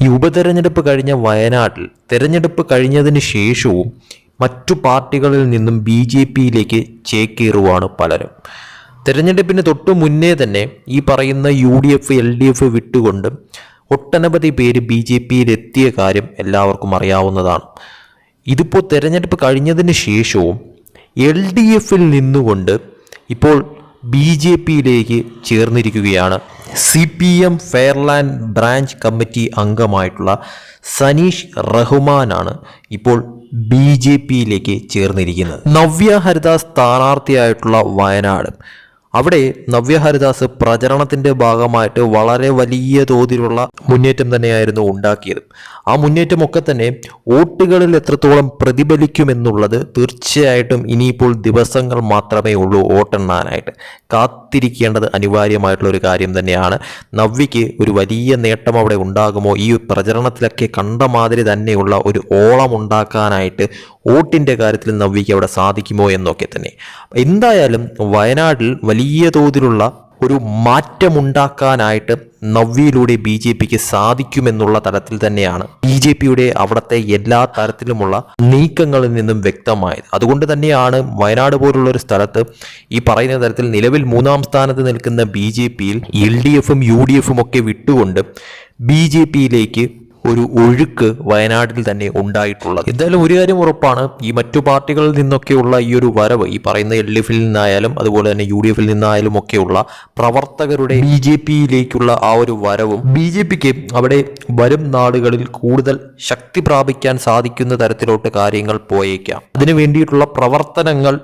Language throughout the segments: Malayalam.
ഈ ഉപതെരഞ്ഞെടുപ്പ് കഴിഞ്ഞ വയനാട്ടിൽ തെരഞ്ഞെടുപ്പ് കഴിഞ്ഞതിന് ശേഷവും മറ്റു പാർട്ടികളിൽ നിന്നും ബി ജെ പിയിലേക്ക് ചേക്കേറുവാണ് പലരും. തെരഞ്ഞെടുപ്പിന് തൊട്ടു മുന്നേ തന്നെ ഈ പറയുന്ന U D F L D F വിട്ടുകൊണ്ട് ഒട്ടനവധി പേര് ബി ജെ പിയിലെത്തിയ കാര്യം എല്ലാവർക്കും അറിയാവുന്നതാണ്. ഇതിപ്പോൾ തെരഞ്ഞെടുപ്പ് കഴിഞ്ഞതിന് ശേഷവും എൽ ഡി എഫിൽ നിന്നുകൊണ്ട് ഇപ്പോൾ ബി ജെ പിയിലേക്ക് ചേർന്നിരിക്കുകയാണ്. C P M Fairland branch committee അംഗമായിട്ടുള്ള Saneesh റഹ്മാനാണ് ഇപ്പോൾ ബി ജെ പിയിലേക്ക് ചേർന്നിരിക്കുന്നത്. നവ്യ ഹരിദാസ് സ്ഥാനാർത്ഥിയായിട്ടുള്ള വയനാട്. അവിടെ നവ്യഹരിദാസ് പ്രചരണത്തിന്റെ ഭാഗമായിട്ട് വളരെ വലിയ തോതിലുള്ള മുന്നേറ്റം തന്നെയായിരുന്നു ഉണ്ടാക്കിയത്. ആ മുന്നേറ്റമൊക്കെ തന്നെ വോട്ടുകളിൽ എത്രത്തോളം പ്രതിഫലിക്കുമെന്നുള്ളത് തീർച്ചയായിട്ടും ഇനിയിപ്പോൾ ദിവസങ്ങൾ മാത്രമേ ഉള്ളൂ വോട്ടെണ്ണാനായിട്ട് കാത്തിരിക്കേണ്ടത് അനിവാര്യമായിട്ടുള്ള ഒരു കാര്യം തന്നെയാണ്. നവ്യയ്ക്ക് ഒരു വലിയ നേട്ടം അവിടെ ഉണ്ടാകുമോ? ഈ പ്രചരണത്തിലൊക്കെ കണ്ട മാതിരി തന്നെയുള്ള ഒരു ഓളം ഉണ്ടാക്കാനായിട്ട് വോട്ടിന്റെ കാര്യത്തിൽ നവ്യയ്ക്ക് അവിടെ സാധിക്കുമോ എന്നൊക്കെ തന്നെ. എന്തായാലും വയനാട്ടിൽ വലിയ തോതിലുള്ള ഒരു മാറ്റമുണ്ടാക്കാനായിട്ട് നവ്യയിലൂടെ ബി ജെ പിക്ക് സാധിക്കുമെന്നുള്ള തലത്തിൽ തന്നെയാണ് ബി ജെ പിയുടെ അവിടുത്തെ എല്ലാ തരത്തിലുമുള്ള നീക്കങ്ങളിൽ നിന്നും വ്യക്തമായത്. അതുകൊണ്ട് തന്നെയാണ് വയനാട് പോലുള്ള ഒരു സ്ഥലത്ത് ഈ പറയുന്ന തരത്തിൽ നിലവിൽ മൂന്നാം സ്ഥാനത്ത് നിൽക്കുന്ന ബി ജെ പിയിൽ എൽ ഡി എഫും യു ഡി എഫും ഒക്കെ വിട്ടുകൊണ്ട് ബി ജെ പിയിലേക്ക് ഒരു ഒഴുക്ക് വയനാട്ടിൽ തന്നെ ഉണ്ടായിട്ടുള്ളത്. എന്തായാലും ഒരു കാര്യം ഉറപ്പാണ് ഈ മറ്റു പാർട്ടികളിൽ നിന്നൊക്കെയുള്ള ഈ ഒരു വരവ് ഈ പറയുന്ന എൽ ഡി എഫിൽ നിന്നായാലും അതുപോലെ തന്നെ യു ഡി എഫിൽ നിന്നായാലും ഒക്കെയുള്ള പ്രവർത്തകരുടെ ബി ജെ പിയിലേക്കുള്ള ആ ഒരു വരവും ബി ജെ പിക്ക് അവിടെ വരും നാടുകളിൽ കൂടുതൽ ശക്തി പ്രാപിക്കാൻ സാധിക്കുന്ന തരത്തിലോട്ട് കാര്യങ്ങൾ പോയേക്കാം. അതിനു വേണ്ടിയിട്ടുള്ള പ്രവർത്തനങ്ങൾ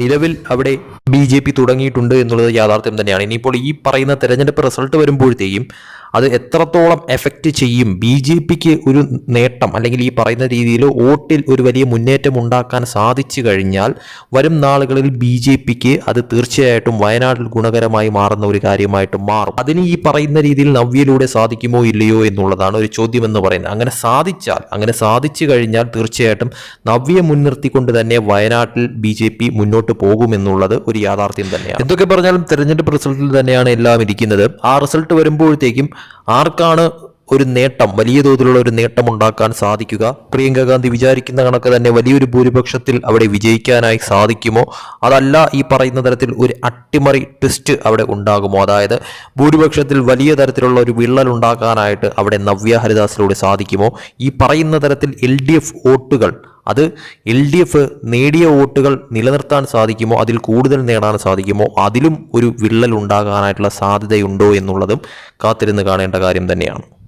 നിലവിൽ അവിടെ ബി ജെ പി തുടങ്ങിയിട്ടുണ്ട് എന്നുള്ളത് യാഥാർത്ഥ്യം തന്നെയാണ്. ഇനിയിപ്പോൾ ഈ പറയുന്ന തെരഞ്ഞെടുപ്പ് റിസൾട്ട് വരുമ്പോഴത്തേക്കും അത് എത്രത്തോളം എഫക്റ്റ് ചെയ്യും? ബി ജെ പിക്ക് ഒരു നേട്ടം അല്ലെങ്കിൽ ഈ പറയുന്ന രീതിയിൽ വോട്ടിൽ ഒരു വലിയ മുന്നേറ്റം ഉണ്ടാക്കാൻ സാധിച്ചു കഴിഞ്ഞാൽ വരും നാളുകളിൽ ബി ജെ പിക്ക് അത് തീർച്ചയായിട്ടും വയനാട്ടിൽ ഗുണകരമായി മാറുന്ന ഒരു കാര്യമായിട്ട് മാറും. അതിന് ഈ പറയുന്ന രീതിയിൽ നവ്യയിലൂടെ സാധിക്കുമോ ഇല്ലയോ എന്നുള്ളതാണ് ഒരു ചോദ്യം എന്ന് പറയുന്നത്. അങ്ങനെ സാധിച്ചാൽ അങ്ങനെ സാധിച്ചു കഴിഞ്ഞാൽ തീർച്ചയായിട്ടും നവ്യെ മുൻനിർത്തിക്കൊണ്ട് തന്നെ വയനാട്ടിൽ ബി ജെ പി മുന്നോട്ട് പോകുമെന്നുള്ളത് ഒരു യാഥാർത്ഥ്യം തന്നെയാണ്. എന്തൊക്കെ പറഞ്ഞാലും തെരഞ്ഞെടുപ്പ് റിസൾട്ടിൽ തന്നെയാണ് എല്ലാം ഇരിക്കുന്നത്. ആ റിസൾട്ട് വരുമ്പോഴത്തേക്കും ആർക്കാണ് ഒരു നേട്ടം വലിയ തോതിലുള്ള ഒരു നേട്ടം ഉണ്ടാക്കാൻ സാധിക്കുക? പ്രിയങ്ക ഗാന്ധി വിചാരിക്കുന്ന കണക്ക് തന്നെ വലിയൊരു ഭൂരിപക്ഷത്തിൽ അവിടെ വിജയിക്കാനായി സാധിക്കുമോ? അതല്ല ഈ പറയുന്ന തരത്തിൽ ഒരു അട്ടിമറി ട്വിസ്റ്റ് അവിടെ ഉണ്ടാകുമോ? അതായത് ഭൂരിപക്ഷത്തിൽ വലിയ തരത്തിലുള്ള ഒരു വിള്ളൽ ഉണ്ടാക്കാനായിട്ട് അവിടെ നവ്യ ഹരിദാസിലൂടെ സാധിക്കുമോ? ഈ പറയുന്ന തരത്തിൽ എൽ ഡി എഫ് വോട്ടുകൾ അത് എൽ ഡി എഫ് നേടിയ വോട്ടുകൾ നിലനിർത്താൻ സാധിക്കുമോ? അതിൽ കൂടുതൽ നേടാൻ സാധിക്കുമോ? അതിലും ഒരു വിള്ളൽ ഉണ്ടാകാനായിട്ടുള്ള സാധ്യതയുണ്ടോ എന്നുള്ളതും കാത്തിരുന്ന് കാണേണ്ട കാര്യം തന്നെയാണ്.